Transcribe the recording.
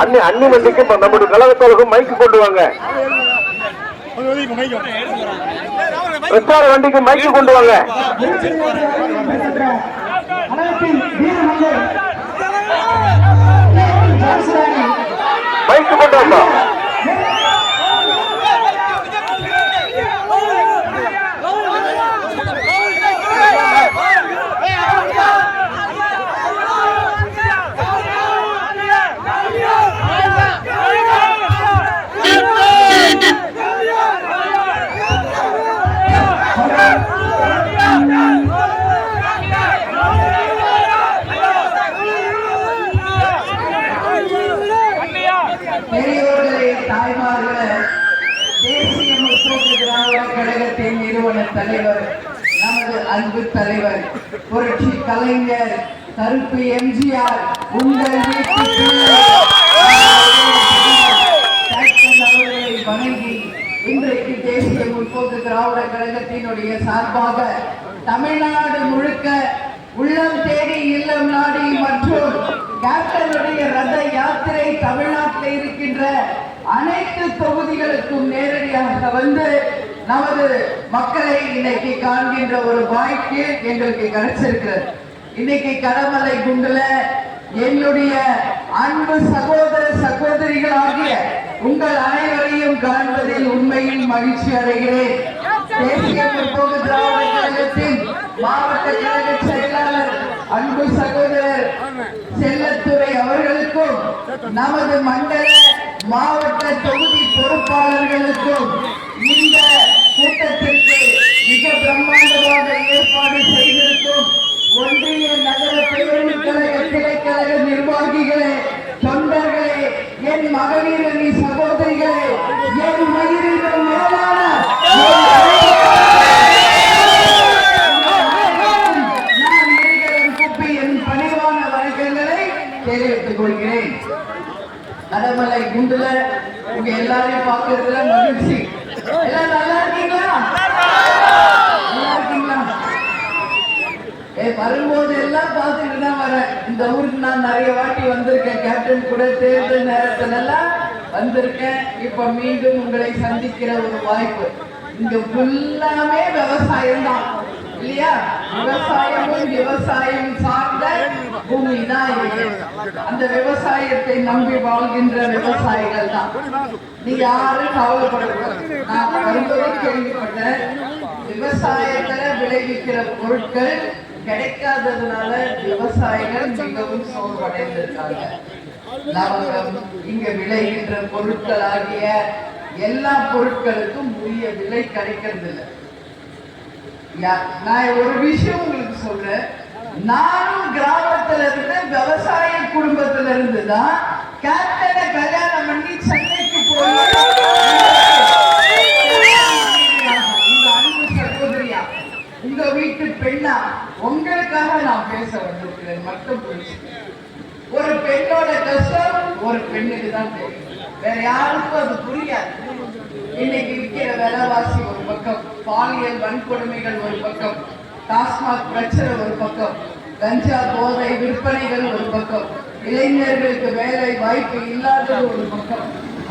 அண்ணி அண்ணி வண்டிக்கு நம்முடைய கழகத்தோருக்கும் மைக்கு கொண்டு வாங்க. பிரச்சார வண்டிக்கு மைக்கு கொண்டு வாங்க. மைக்கு கொண்டு வாங்க பெரியோர்களே தாய்மார்களே தேசிய முற்போக்கு திராவிட கழகத்தின் நிறுவன தலைவர் நமது அன்பு தலைவர் புரட்சி கலைஞர் கருப்பு எம்ஜிஆர் உங்கள் வீட்டு அவர்களை வணங்கி இன்றைக்கு தேசிய முற்போக்கு திராவிட கழகத்தினுடைய சார்பாக தமிழ்நாடு முழுக்க உள்ளம் தேடி இல்லம் நாடி மற்றும் கேப்டனுடைய ரத யாத்திரை தமிழ்நாட்டில் இருக்கு. இருக்கின்ற அனைத்து தொகுதிகளுக்கும் நேரடியாக வந்து நமது மக்களை இன்னைக்கு காண்கின்ற ஒரு வாய்ப்பு எங்களுக்கு கிடைச்சிருக்கிறது. இன்னைக்கு கடமலை குண்டுல என்னுடைய அன்பு சகோதர சகோதரிகளாகிய உங்கள் அனைவரையும் காண்பதில் உண்மையில் மகிழ்ச்சி அடைகிறேன். தேசிய முற்போக்கு திராவிட கழகத்தின் மாவட்ட கழக செயலாளர் அன்பு சகோதரர் செல்லத்துறை அவர்களுக்கும் நமது மண்டல மாவட்ட தொகுதி பொறுப்பாளர்களுக்கும் இந்த கூட்டத்திற்கு மிக பிரம்மாண்டமாக ஏற்பாடு செய்திருக்கும் ஒன்றிய நகர பேருந்து கழக கிளைக்கழக நிர்வாகிகளே தொண்டர்களே என் மகளிரணி சகோதரிகளே என் மயிரிடம் மேலான நான் இருகரம் கூப்பி என் பணிவான வணக்கங்களை தெரிவித்துக் கொள்கிறேன். அடமலை குண்டுல உங்க எல்லாரையும் பாக்குறதுல மகிழ்ச்சி. எல்லாம் நல்லா இருக்கீங்களா? நல்லா இருக்கீங்களா? ஏ வரும்போது எல்லாம் பார்த்துட்டு தான் வரேன். இந்த ஊருக்கு நான் நிறைய வாட்டி வந்திருக்கேன். கேப்டன் கூட தேர்தல் நேரத்துல எல்லாம் வந்திருக்கேன். இப்ப மீண்டும் உங்களை சந்திக்கிற ஒரு வாய்ப்பு. இங்க ஃபுல்லாமே விவசாயம் தான். இல்லையா? விவசாயமும் விவசாயம் சார்ந்த பூமி தான் அந்த விவசாயத்தை நம்பி வாழ்கின்ற விவசாயிகள் தான். நீ யாரும் கவலைப்படக்கூடாது. நான் வரும்போது கேள்விப்பட்டேன். விவசாயத்துல விளைவிக்கிற பொருட்கள் கிடைக்காததுனால விவசாயிகள் மிகவும் சோர்வடைந்திருக்காங்க. லவங்கம் இங்க விளைகின்ற பொருட்களாகிய எல்லா பொருட்களுக்கும் உரிய விலை கிடைக்கிறது இல்லை நான் ஒரு விஷயம் உங்களுக்கு சொல்றேன். நானும் கிராமத்துல இருந்து விவசாய குடும்பத்துல இருந்து தான் கேப்டனை கல்யாணம் பண்ணி சென்னைக்கு போய் உங்க அன்பு சகோதரியா உங்க வீட்டு பெண்ணா உங்களுக்காக நான் பேச வந்திருக்கிறேன் மட்டும் புரிஞ்சுக்கங்க. ஒரு பெண்ணோட கஷ்டம் ஒரு பெண்ணுக்கு தான் தெரியும். வேற யாருக்கும் அது புரியாது இன்னைக்கு விற்கிற விலைவாசி ஒரு பக்கம் பாலியல் வன்கொடுமைகள் ஒரு பக்கம் டாஸ்மாக் பிரச்சனை ஒரு பக்கம் கஞ்சா போதை விற்பனைகள் ஒரு பக்கம் இளைஞர்களுக்கு வேலை வாய்ப்பு இல்லாதது ஒரு பக்கம்.